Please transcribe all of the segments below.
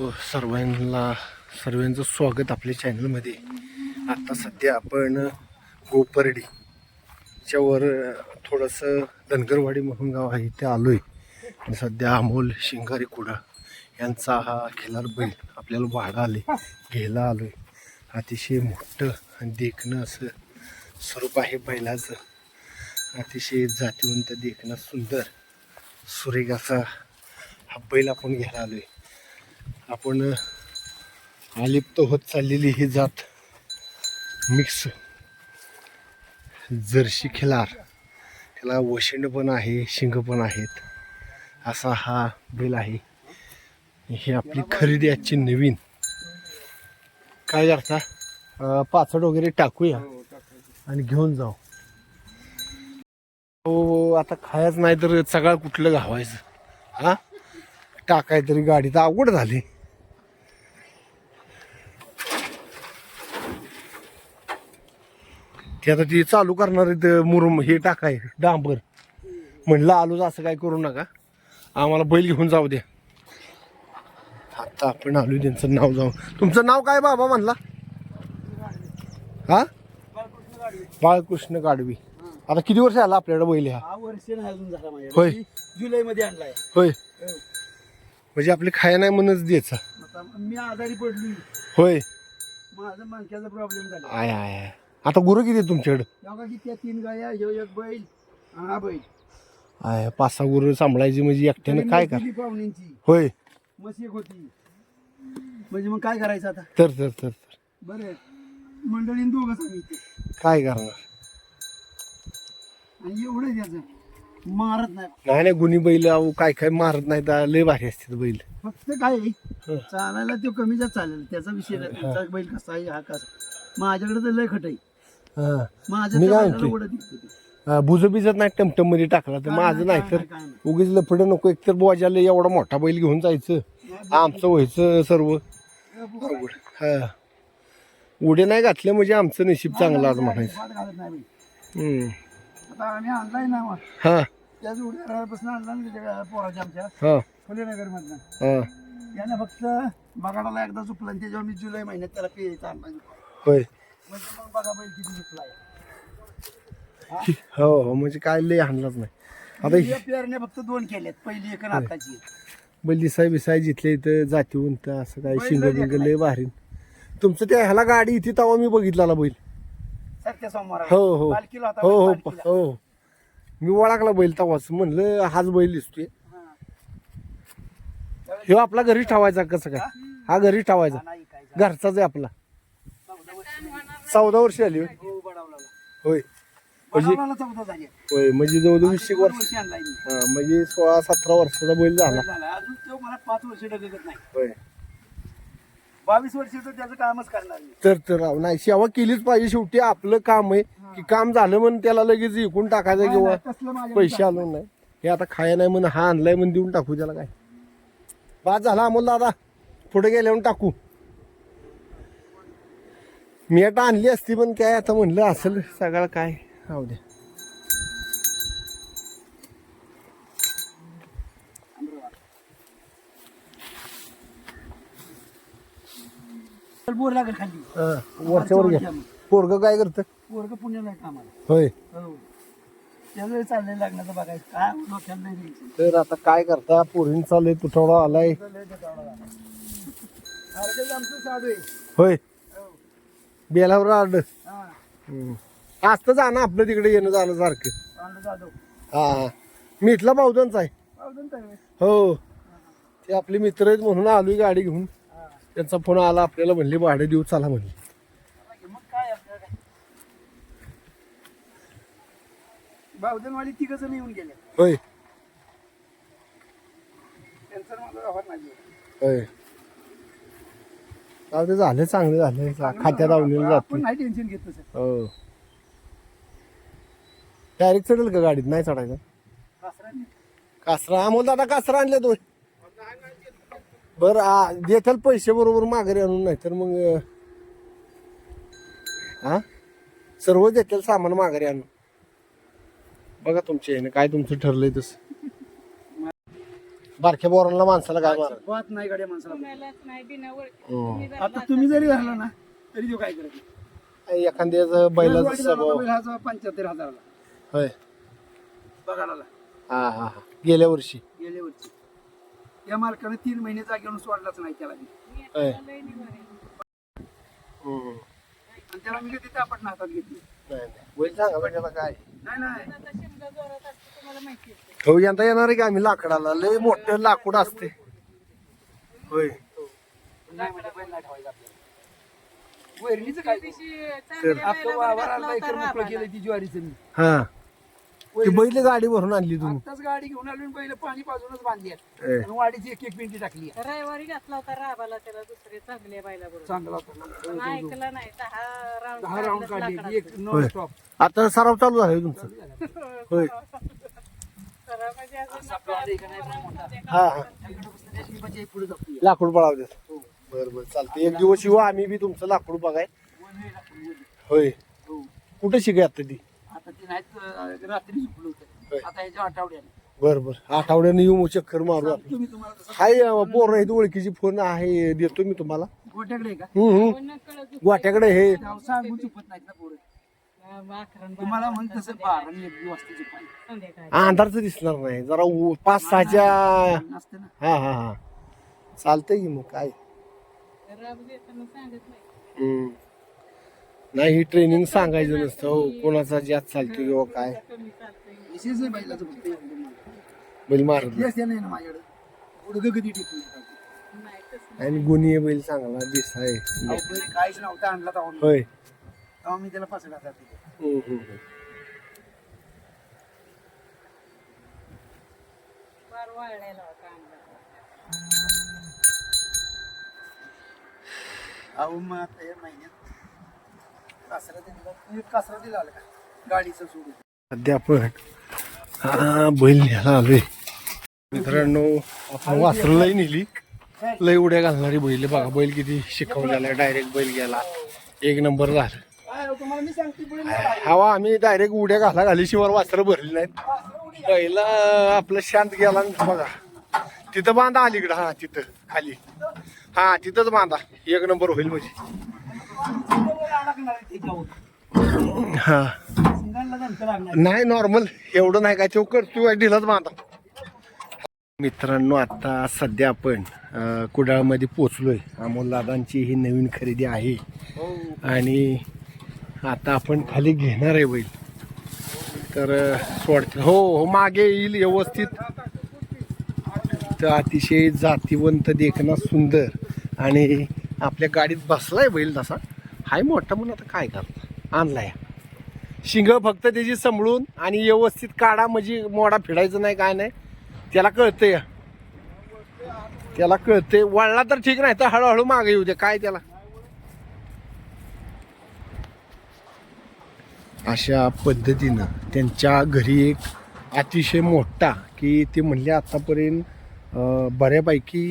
हो, सर्वांना सर्वांचं स्वागत आपल्या चॅनलमध्ये आता सध्या आपण गोपर्डी वर थोडंसं धनगरवाडी म्हणून गाव आहे इथे आलो आहे सध्या अमोल शिंगारी कुडा यांचा हा खिलार बैल आपल्याला वाडा आले घ्यायला आलो आहे अतिशय मोठं आणि देखणं असं स्वरूप आहे बैलाचं. अतिशय जातीवंत देखणं सुंदर सुरेगाचा हा बैल आपण घ्यायला आलो आहे आपण अलिप्त होत चाललेली ही जात मिक्स. जर्शी खिलार. त्याला वशिंड पण आहे शिंग पण आहेत. असा हा बैल आहे. ही आपली खरेदी आजची नवीन. काय करता? पाचड वगैरे टाकूया आणि घेऊन जाऊ. हो आता खायच नाही तर सगळं कुठलं घावायचं? हा? टाकाय तरी गाडी तर अवघड झाली. ते आता ती चालू करणार आहेत मुरुम हे टाकाय डांबर. म्हणलं आलोच असं काय करू नका. आम्हाला बैल घेऊन जाऊ द्या. आता आपण आलो त्यांचं नाव जाऊ तुमचं नाव काय बाबा म्हणला? हा? बाळकृष्ण गाडवी. आता किती वर्ष आला आपल्याकडे बैल हा? होय. जुलै मध्ये आणलाय. होय. म्हणजे आपली खाया नाही म्हणूनच द्यायचा. मी आजारी पडली. होय. माझा मणक्याचा प्रॉब्लेम झाला. आय आय आय. आता गुरु किती आहे तुमच्याकडे? तेव्हा की त्या तीन गाया ह्यो एक बैल हा बैल. आय पाच सहा गुरु सांभाळायची म्हणजे एकट्यानं काय कर दिली पाहुण्यांची. होय. मशी एक होती. म्हणजे मग काय करायचं आता? तर तर तर तर. बरं. मंडळीन दोघंच आम्ही इथे काय करणार? आणि एवढं त्याचं मारत नाही. नाही नाही गुन्ही बैल अहो काय काय मारत नाही तर लय भारी असते बैल. फक्त काय आहे, हं. चालायला तो कमी जास्त चालेल. त्याचा विषय नाही. बैल कसा आहे हा कसा माझ्याकडे तर लय खट आहे. हा. मी काय म्हणतोय? दिसते ती. नाही टमटममध्ये टाकला तर माझं नाही तर. उगीच लफडं नको एकतर बोजाला एवढा मोठा बैल घेऊन जायचं आमचं व्हायचं सर्व अवघड. हा उडे नाही घातले म्हणजे आमचं नशीब चांगलं आज म्हणायचं पाठ घालत नाही बाई. हम्म. आता आम्ही आणलाय ना मग. हा त्याच उड्या राहापासून आणला ना त्याच्या पोराच्या आमच्या हा फुलेनगर मधनं हा यानं फक्त बगाडाला एकदा चुकला आणि त्याच्यावर मी जुलै महिन्यात त्याला पेयचा आणला होय म्हणजे मग बघा बैल किती चुकलाय हो? हो म्हणजे काय लय आणलाच नाही. आता या पेरण्या फक्त दोन केल्यात पहिली एक आणि आताची एक. बैल दिसाय बिसाय जिथले इथं जातीवंत असं काय बैल शिंग लय बिंग लय भारी. तुमचं त्या ह्याला गाडी इथे तेव्हा मी बघितला बैल. सोमवार हो हो. पालखीला होता हो बैल हो पालखीला. हो मी ओळखला बैल तवाच म्हणलं हाच बैल दिसतोय. हा. ह्यो आपला घरी ठेवायचा कसं काय? हा घरी ठेवायचा. हा, नाही काय झालं. घरचाच आहे आपला. चौदा वर्ष आली होय. हो. होय. म्हणजे चौदा झाली. होय म्हणजे जवळजवळ वीस एक वर्ष मी. हा, म्हणजे सोळा सतरा वर्षाचा बैल झाला. झाला. अजून तो मला पाच वर्ष डगत नाही. होय. बावीस वर्ष तर त्याचं कामच करणार मी तर तर राव, नाही सेवा केलीच पाहिजे शेवटी. आपलं काम आहे. की काम झालं म्हणून त्याला लगेच इकून टाकायचं किंवा नाही, तसलं माझ्या पैसे आलो नाही. हे आता खाया नाही म्हणून हा आणलाय म्हणून देऊन टाकू त्याला काय. बाद झाला अमोल दादा. पुढे गेल्यावर टाकू. मी आता आणली असती पण काय आता म्हणलं असेल सगळं काय. राहू द्या बोर लागेल खाली. हा, वरच्यावर घ्या पोरग काय करतं? पोरग पुण्याला आहे कामाला. होय. हो. त्यावेळी चाललंय लग्नाचं बघायचं. काय डोक्याला नाही द्यायचं तर आता काय करता? पोरींचा लय तुटवडा आलाय. अरे आमचं साधू आहे. होय. हो. बेलावर आड हा. असतं जाणं आपलं तिकडे येणं जाणं सारखं. हा. हा मी इथला बावधनचा आहे. हो. ते आपले मित्र आहेत म्हणून आलोय गाडी घेऊन. त्यांचा फोन आला आपल्याला म्हणले भाडे देऊ चला म्हणले. बावधनवाडी तिघ जण येऊन गेले. होय. त्यांचं माझं व्यवहार नाही. होय. जाऊ दे झालं चांगलं झालं. खात्यात आवडीला आपण जाते नाही टेन्शन घेत हो. डायरेक्ट चढेल का गाडीत? नाही चढायचं. कासरा अमोल दादा कासरा आणले तो बर देताल पैसे बरोबर माघारी आणून नाही तर मग अं, हा सर्व देतील सामान माघारी आणून. बघा तुमच्या ह्याने काय तुमचं ठरलंय तसं. बारक्या बोरांना माणसाला काय मार वाद नाही गाड्या माणसाला. कुणालाच नाही बिना ओळखी हो. तुम्ही जर आता तुम्ही जरी धरला ना तरी तो काय करायचं एखाद्या बैलाचा स्वभाव पंच्याहत्तर हजाराला. होय. बघायला. हा हा हा. गेल्या वर्षी. गेल्या वर्षी. या मालकाने तीन महिने जागेवरून सोडलाच नाही त्याला मी. होय. हम्म. आणि त्याला मी कधी तापट हातात घेतली. नाही काय हो यंदा येणार आहे का आम्ही लाकडाला लय मोठं लाकूड असते होय. वैरणीचं काय दिवशी चांगल्या एकर मोकळं. केलं ती ज्वारीचं मी हा ती बैल गाडी भरून आणली तुम्ही. गाडी घेऊन आलो आणि बैल पाणी पाजूनच बांधली आणि वाडीची एक एक पिंटी टाकली आहे. रविवारी घातला होता राबाला त्याला दुसरे चांगल्या बायला बरोबर चांगला होता पण ऐकलं नाही दहा राऊंड दहा राऊंड काढली. एक नॉन स्टॉप आता सराव चालू झालाय तुमचं. होय. हा हा. पुढे जातो लाकूड पळाव देत बर बर चालतंय. एक दिवस येऊ आम्ही बी तुमचं लाकूड बघाय. होय. हो. कुठे शिकाय आता ती? अं, रात्री झोपलं होय. होतं आता याच्या आठवड्याने. बर बर. आठवड्याने येऊ चक्कर मारू आपण. तुम्ही तुम्हाला तसं. हाय पोर आहेत ओळखीची फोन आहे देतो मी तुम्हाला. गोट्याकडे आहे का? हम्म, हम्म. गोट्याकडे हे. त्यावर सांगून चुकत नाहीत ना पोरं. अकरा तुम्हाला म्हणून तसं बारा आणि एक दिवस वाजता चुकाय संध्याकाळी. अंधारच दिसणार नाही. जरा उ- पाच सहाच्या असते ना. हा हा हा. चालतंय की मग काय? नाही. हम्म. नाही ही ट्रेनिंग सांगायचं नसतं हो कोणाचा जात चालतो किंवा काय विशेष नाही बैलाचं फक्त बैल मारत नाही ना माझ्याकडे पुढं कधी टिकून आणि गुन्हे बैल चांगला दिस आहे अहो, काहीच नव्हतं आणला तेव्हा मी. होय तेव्हा मी त्याला पाच घातला हम्म, हम्म, हम्म. फार वाळलेला होता अहो मग आता या महिन्यात कासरा दिला म्हणजे कासरा दिला आला का? गाडीचं सोडून सध्या आपण बैल न्यायला आलोय. मित्रांनो आपण वासरू लई नेली. लई उड्या घालणारी बैल बघा बैल किती शिकवलेला डायरेक्ट बैल गेला. एक नंबर झाला. हवा आम्ही डायरेक्ट उड्या घाला घाली शिवाय वासरं भरली नाहीत. पहिला आपलं शांत गेला. बघा तिथं बांधा अलीकडं. हा तिथं खाली. हा तिथंच बांधा. एक नंबर होईल म्हणजे. लागणार आहे त्याच्यावर हा. लागणार नाही नॉर्मल एवढं नाही काय तो करतो ढिलाच बांधा. मित्रांनो आता सध्या आपण कुडाळमध्ये पोचलोय. अमोल दादांची ही नवीन खरेदी आहे. आणि आता आपण खाली घेणार आहे बैल. तर सोडते हो हो मागे येईल व्यवस्थित. तर अतिशय जातीवंत देखणं सुंदर. आणि आपल्या गाडीत बसलाय बैल तसा. हाय मोठा म्हणून आता काय करता? आणलाय. शिंग फक्त त्याची सांभाळून आणि व्यवस्थित काढा म्हणजे मोडा फिडायचं नाही काय नाही. त्याला कळतंय. त्याला कळते वळला तर ठीक नाही तर हळूहळू मागे येऊ दे. काय त्याला? अशा पद्धतीनं त्यांच्या घरी एक अतिशय मोठा की ते म्हणले आतापर्यंत बऱ्यापैकी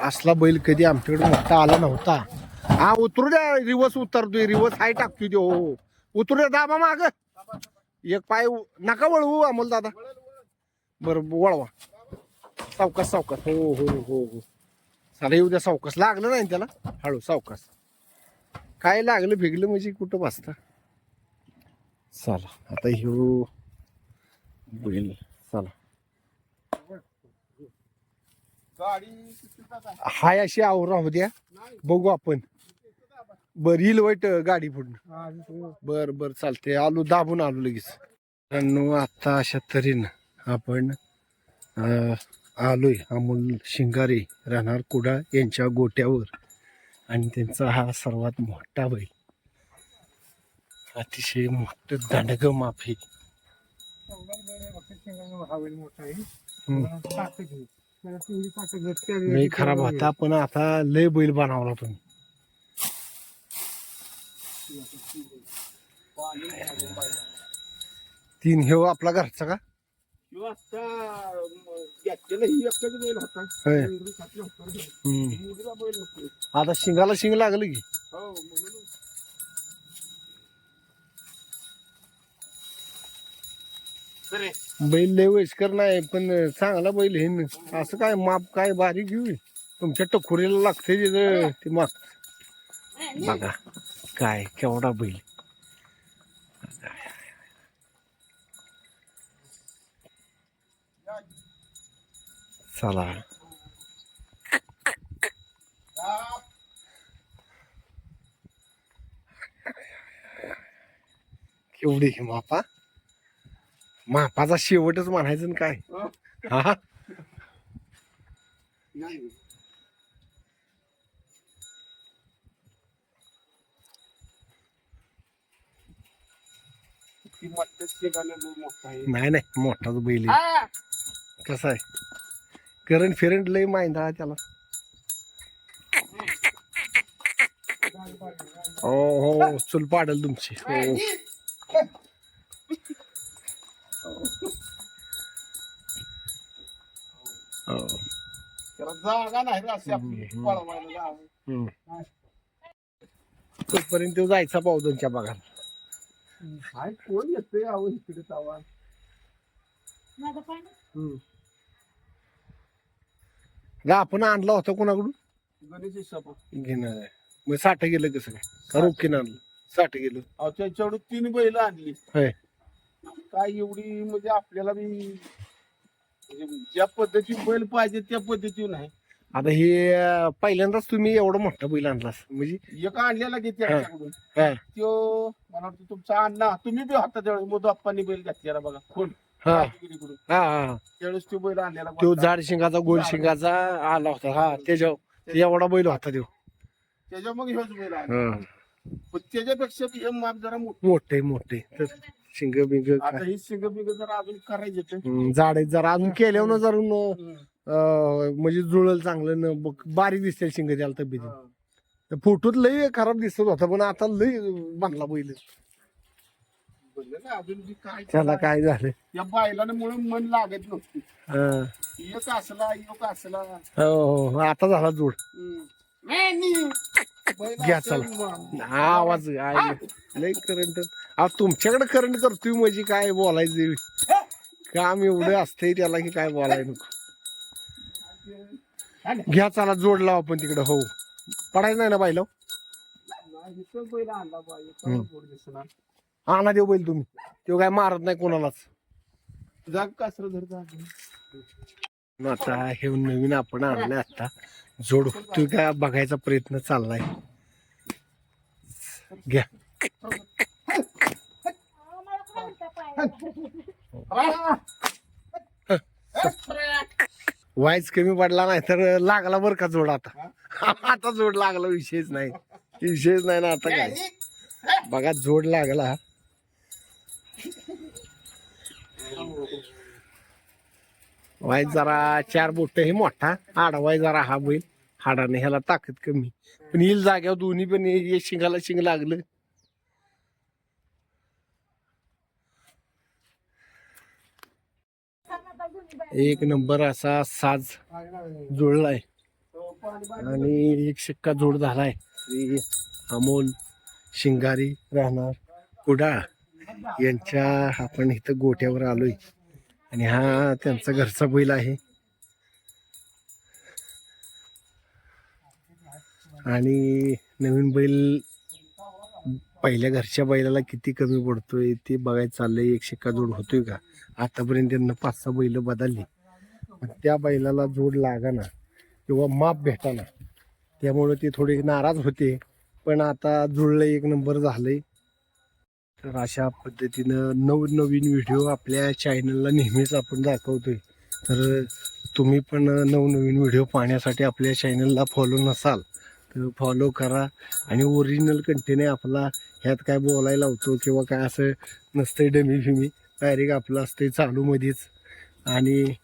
असला बैल कधी आमच्याकडे मोठा आला नव्हता. हा उतरू द्या रिवर्स उतरतोय रिवर्स हाय टाकतोय तो. हो उतरू द्या दाबा माग. एक पाय नका वळवू अमोल दादा. बरं वळवा. सावकाश सावकाश. हो हो हो हो. चला येऊ द्या सावकाश. लागलं नाही त्याला? हळू सावकाश. काय लागलं भिगलं म्हणजे कुठं बसता? चला आता ह्यो बैल चला. हाय अशी आवर राहू द्या. बघू आपण. बर येईल वाईट गाडी पुढून. बर बर चालते आलो दाबून आलो लगेच. मित्रांनो आता अशा तऱ्हेनं आपण आलोय. अमोल शिंगारे राहणार कुडा यांच्या गोट्यावर. आणि त्यांचा हा सर्वात मोठा बैल. अतिशय मोठं दांडग हम्म. मी खराब होता पण आता लय बैल बनवला तुम्ही. तीन हे आपला घरचा का? होय. हम्म. आता शिंगाला शिंग लागलं की. बैल लय वयस्कर नाही पण चांगला बैल हे न. असं काय माप काय बारीक घेऊ? तुमच्या टकोरीला लागते ते माग बघा. काय केवढा बैल? चला. केवढी ही मापा. मापाचा शेवटच म्हणायचं काय? हा? नाही नाही मोठाच बैल आहे. कसा आहे करंट फिरंट लय माहिती त्याला हो हो चूल पाडल तुमची हो हो. जागा नाही रे अशी आपली हम्म. पळवायला जागा. हम्म. तोपर्यंत तो जायचा पावदनच्या बघा काय कोण येते अहो इकडे तवा माझं पाणी? गा आपण आणला होता कोणाकडून? गणेश घेणार आहे. मग साठ गेलं कसं काय? का रोखीनं आणलं. साठ गेलं. अहो त्याच्याकडून तीन बैल आणली. होय. काय एवढी म्हणजे आपल्याला बी म्हणजे ज्या पद्धतीने बैल पाहिजे त्या पद्धतीने नाही. आता हे अं, पहिल्यांदाच तुम्ही एवढा मोठा बैल आणलास. म्हणजे एक आणलेला घेते हा. आमच्याकडून हा. त्यो मला वाटतं तुमचा अण्णा तुम्ही बी होता त्यावेळेस मोदू अप्पांनी बैल घातलेला बघा. कोण? हा. राजगिरीकडून. हा हा. त्यावेळेस तो बैल आणलेला तो. जाड शिंगाचा गोल शिंगाचा आला होता. हा त्याच्या एवढा बैल होता तो त्याच्या मग ह्योच बैल आणला. पण त्याच्यापेक्षा बी हे माप जरा मोठं. मोठे मोठे. तर शिंग बिंग आता ही सिंग बिंग जरा अजून करायचे ते. जरा अजून केल्यावर जरा न, हम्म. अं, म्हणजे जुळल चांगलं न बारीक दिसते शिंग त्याला तब्येती हा. फोटोत लय खराब दिसत होता पण आता लय बांधला बैल. त्याला काय झालं? या बायलाने मन लागत हा. एक असला एक असला. हो हो आता झाला जोड. घ्या चला. हा आवाज. लय करंट अहो तुमच्याकडे करंट करतोय म्हणजे काय बोलायचं? काम एवढं असतंय त्याला की काय बोलायला नको घ्या चला जोड लावा आपण तिकडे हो. पडायचं नाही ना बायला नाही, इथं बैल आणला बाई, काय हम्म. गोड दिसणार. आणा देऊ बैल तुम्ही. तो काय मारत नाही कोणालाच. जाग कासर धरता आता हे नवीन आपण आणलंय आता. जोड होतोय का बघायचा प्रयत्न चाललाय. घ्या. वाईच कमी पडला नाही तर लागला बर का जोड आता. आता जोड लागला विषयच नाही. विषयच नाही ना आता काय? बघा जोड लागला. वाईच जरा चार बोट हे मोठा. आडवाय जरा हा बैल. हाडाने ह्याला ताकद कमी. पण येईल जाग्यावर दोन्ही पण शिंगाला शिंग लागलं. एक नंबर असा साज जुळलाय. आणि एक शिक्का जोड झालाय. अमोल शिंगारी राहणार. कुडाळ यांच्या आपण इथं गोठ्यावर आलोय. आणि हा त्यांचा घरचा बैल आहे. आणि नवीन बैल पहिल्या घरच्या बैलाला किती कमी पडतोय ते बघायचं चाललंय एक शिक्का जोड होतोय का? आतापर्यंत त्यांना पाच सहा बैल बदलली. त्या बैलाला जोड लागाना किंवा माप भेटाना त्यामुळे ते थोडे नाराज होते. पण आता जुळलं एक नंबर झालंय. तर अशा पद्धतीनं नवनवीन व्हिडिओ आपल्या चॅनलला नेहमीच आपण दाखवतोय. तर तुम्ही पण नवनवीन व्हिडिओ पाहण्यासाठी आपल्या चॅनलला फॉलो नसाल तर फॉलो करा. आणि ओरिजिनल कंटेने आपला ह्यात काय बोलायला होतो किंवा काय असं नसतंय डमी फिमी. डायरेक्ट आपलं असतंय चालूमध्येच. आणि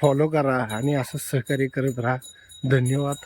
फॉलो करा आणि असं सहकार्य करत राहा. धन्यवाद.